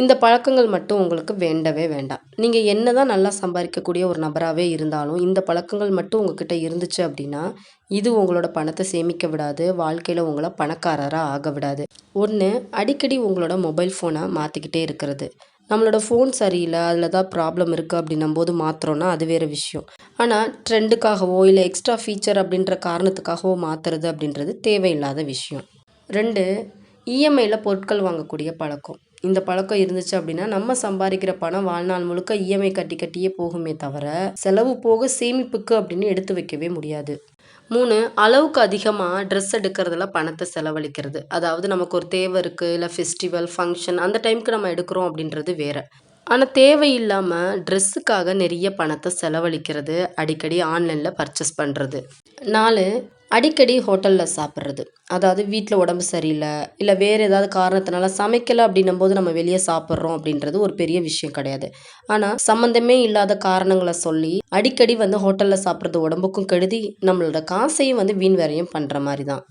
இந்த பழக்கங்கள் மட்டும் உங்களுக்கு வேண்டவே வேண்டாம். நீங்கள் என்ன தான் நல்லா சம்பாதிக்கக்கூடிய ஒரு நபராகவே இருந்தாலும் இந்த பழக்கங்கள் மட்டும் உங்ககிட்ட இருந்துச்சு அப்படின்னா இது உங்களோட பணத்தை சேமிக்க விடாது வாழ்க்கையில் உங்களை பணக்காரராக ஆக விடாது. ஒன்று அடிக்கடி உங்களோட மொபைல் ஃபோனை மாற்றிக்கிட்டே இருக்கிறது. நம்மளோட ஃபோன் சரியில்லை அதில் தான் ப்ராப்ளம் இருக்குது அப்படின்னும் போது மாற்றுறோன்னா அது வேறு விஷயம். ஆனால் ட்ரெண்டுக்காகவோ இல்லை எக்ஸ்ட்ரா ஃபீச்சர் அப்படின்ற காரணத்துக்காகவோ மாற்றுறது அப்படின்றது தேவையில்லாத விஷயம். ரெண்டு இஎம்ஐயில் பொருட்கள் வாங்கக்கூடிய பழக்கம். இந்த பழக்கம் இருந்துச்சு அப்படின்னா நம்ம சம்பாதிக்கிற பணம் வாழ்நாள் முழுக்க இஎம்ஐ கட்டி கட்டியே போகுமே தவிர செலவு போக சேமிப்புக்கு அப்படின்னு எடுத்து வைக்கவே முடியாது. மூணு அளவுக்கு அதிகமாக ட்ரெஸ் எடுக்கிறதுல பணத்தை செலவழிக்கிறது. அதாவது நமக்கு ஒரு தேவை இருக்குது இல்லை ஃபெஸ்டிவல் ஃபங்க்ஷன் அந்த டைமுக்கு நம்ம எடுக்கிறோம் அப்படின்றது வேறு. ஆனால் தேவையில்லாமல் ட்ரெஸ்ஸுக்காக நிறைய பணத்தை செலவழிக்கிறது அடிக்கடி ஆன்லைனில் பர்ச்சேஸ் பண்ணுறது நாலு அடிக்கடி ஹோட்டலில் சாப்பிட்றது. அதாவது வீட்டில் உடம்பு சரியில்லை இல்லை வேறு ஏதாவது காரணத்தினால சமைக்கலை அப்படின்னும் போது நம்ம வெளியே சாப்பிட்றோம் அப்படின்றது ஒரு பெரிய விஷயம் கிடையாது. ஆனால் சம்மந்தமே இல்லாத காரணங்களை சொல்லி அடிக்கடி வந்து ஹோட்டலில் சாப்பிட்றது உடம்புக்கும் கெடுதி நம்மளோட காசையும் வந்து வீண் வேறையும் பண்ணுற மாதிரி தான்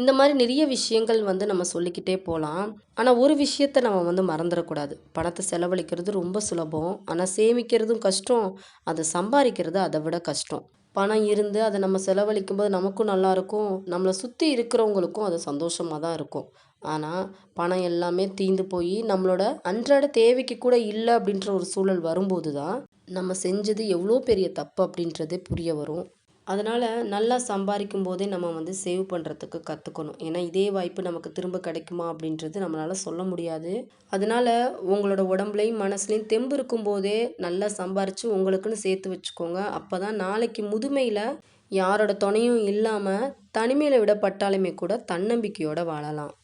இந்த மாதிரி நிறைய விஷயங்கள் வந்து நம்ம சொல்லிக்கிட்டே போகலாம் ஆனால் ஒரு விஷயத்த நம்ம வந்து மறந்துடக்கூடாது. பணத்தை செலவழிக்கிறது ரொம்ப சுலபம். ஆனால் சேமிக்கிறதும் கஷ்டம். அதை சம்பாதிக்கிறது அதை விட கஷ்டம். பணம் இருந்து அதை நம்ம செலவழிக்கும் போது நமக்கும் நல்லாயிருக்கும். நம்மளை சுற்றி இருக்கிறவங்களுக்கும் அது சந்தோஷமாக தான் இருக்கும். ஆனால் பணம் எல்லாமே தீந்து போய் நம்மளோட அன்றாட தேவைக்கு கூட இல்லை அப்படின்ற ஒரு சூழல் வரும்போது தான் நம்ம செஞ்சது எவ்வளோ பெரிய தப்பு அப்படின்றதே புரிய வரும். அதனால் நல்லா சம்பாதிக்கும் போதே நம்ம வந்து சேவ் பண்ணுறதுக்கு கற்றுக்கணும் ஏன்னா இதே வாய்ப்பு நமக்கு திரும்ப கிடைக்குமா அப்படின்றது நம்மளால் சொல்ல முடியாது. அதனால் உங்களோட உடம்புலையும் மனசுலையும் தெம்பு இருக்கும் போதே நல்லா சம்பாரித்து உங்களுக்குன்னு சேர்த்து வச்சுக்கோங்க. அப்போ தான் நாளைக்கு முதுமையில் யாரோட துணையும் இல்லாமல் தனிமையில் விடப்பட்டாலுமே கூட தன்னம்பிக்கையோடு வாழலாம்.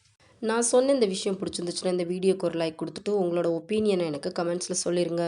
நான் சொன்ன இந்த விஷயம் பிடிச்சிருந்துச்சுன்னா இந்த வீடியோக்கு ஒரு லைக் கொடுத்துட்டு உங்களோட ஒப்பீனியனை எனக்கு கமெண்ட்ஸில் சொல்லிடுங்க